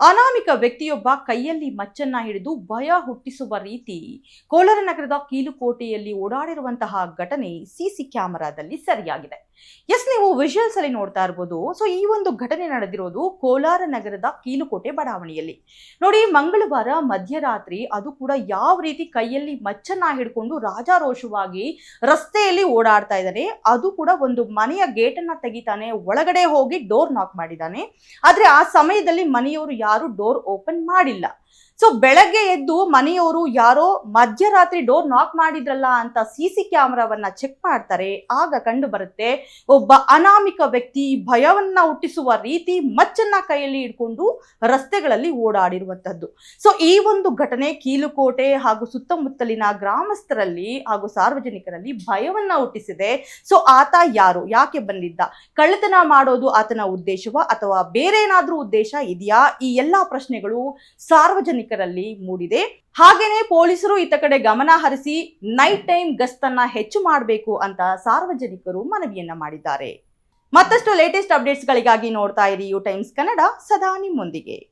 ಅನಾಮಿಕ ವ್ಯಕ್ತಿಯೊಬ್ಬ ಕೈಯಲ್ಲಿ ಮಚ್ಚನ್ನ ಹಿಡಿದು ಭಯ ಹುಟ್ಟಿಸುವ ರೀತಿ ಕೋಲಾರ ನಗರದ ಕೀಲುಕೋಟೆಯಲ್ಲಿ ಓಡಾಡಿರುವಂತಹ ಘಟನೆ ಸಿಸಿ ಕ್ಯಾಮೆರಾದಲ್ಲಿ ಸರಿಯಾಗಿದೆ. ಎಸ್, ನೀವು ವಿಜುವಲ್ಸ್ ಅಲ್ಲಿ ನೋಡ್ತಾ ಇರ್ಬೋದು. ಸೊ ಈ ಒಂದು ಘಟನೆ ನಡೆದಿರೋದು ಕೋಲಾರ ನಗರದ ಕೀಲುಕೋಟೆ ಬಡಾವಣೆಯಲ್ಲಿ. ನೋಡಿ, ಮಂಗಳವಾರ ಮಧ್ಯರಾತ್ರಿ ಅದು ಕೂಡ ಯಾವ ರೀತಿ ಕೈಯಲ್ಲಿ ಮಚ್ಚನ್ನ ಹಿಡ್ಕೊಂಡು ರಾಜಾರೋಷವಾಗಿ ರಸ್ತೆಯಲ್ಲಿ ಓಡಾಡ್ತಾ ಇದ್ದಾನೆ ಅದು ಕೂಡ ಒಂದು ಮನೆಯ ಗೇಟನ್ನ ತೆಗಿತಾನೆ, ಒಳಗಡೆ ಹೋಗಿ ಡೋರ್ ನಾಕ್ ಮಾಡಿದ್ದಾನೆ. ಆದ್ರೆ ಆ ಸಮಯದಲ್ಲಿ ಮನೆಯವರು ಯಾರು ಡೋರ್ ಓಪನ್ ಮಾಡಿಲ್ಲ. ಸೊ ಬೆಳಗ್ಗೆ ಎದ್ದು ಮನೆಯವರು ಯಾರೋ ಮಧ್ಯರಾತ್ರಿ ಡೋರ್ ನಾಕ್ ಮಾಡಿದ್ರಲ್ಲ ಅಂತ ಸಿ ಸಿ ಕ್ಯಾಮ್ರಾವನ್ನ ಚೆಕ್ ಮಾಡ್ತಾರೆ. ಆಗ ಕಂಡು ಬರುತ್ತೆ ಒಬ್ಬ ಅನಾಮಿಕ ವ್ಯಕ್ತಿ ಭಯವನ್ನ ಹುಟ್ಟಿಸುವ ರೀತಿ ಮಚ್ಚನ್ನ ಕೈಯಲ್ಲಿ ಇಟ್ಕೊಂಡು ರಸ್ತೆಗಳಲ್ಲಿ ಓಡಾಡಿರುವಂತದ್ದು ಸೊ ಈ ಒಂದು ಘಟನೆ ಕೀಲುಕೋಟೆ ಹಾಗೂ ಸುತ್ತಮುತ್ತಲಿನ ಗ್ರಾಮಸ್ಥರಲ್ಲಿ ಹಾಗೂ ಸಾರ್ವಜನಿಕರಲ್ಲಿ ಭಯವನ್ನ ಹುಟ್ಟಿಸಿದೆ. ಸೊ ಆತ ಯಾರು? ಯಾಕೆ ಬಂದಿದ್ದ? ಕಳ್ಳತನ ಮಾಡೋದು ಆತನ ಉದ್ದೇಶವ ಅಥವಾ ಬೇರೆ ಏನಾದ್ರೂ ಉದ್ದೇಶ ಇದೆಯಾ? ಈ ಎಲ್ಲಾ ಪ್ರಶ್ನೆಗಳು ಸಾರ್ವಜನಿಕರಲ್ಲಿ ಮೂಡಿದೆ. ಹಾಗೇನೆ ಪೊಲೀಸರು ಇತ್ತ ಕಡೆ ಗಮನ ಹರಿಸಿ, ನೈಟ್ ಟೈಮ್ ಗಸ್ತನ್ನ ಹೆಚ್ಚು ಮಾಡಬೇಕು ಅಂತ ಸಾರ್ವಜನಿಕರು ಮನವಿಯನ್ನ ಮಾಡಿದ್ದಾರೆ. ಮತ್ತಷ್ಟು ಲೇಟೆಸ್ಟ್ ಅಪ್ಡೇಟ್ಸ್ಗಳಿಗಾಗಿ ನೋಡ್ತಾ ಇರಿ ಯು ಟೈಮ್ಸ್ ಕನ್ನಡ, ಸದಾ ನಿಮ್ಮೊಂದಿಗೆ.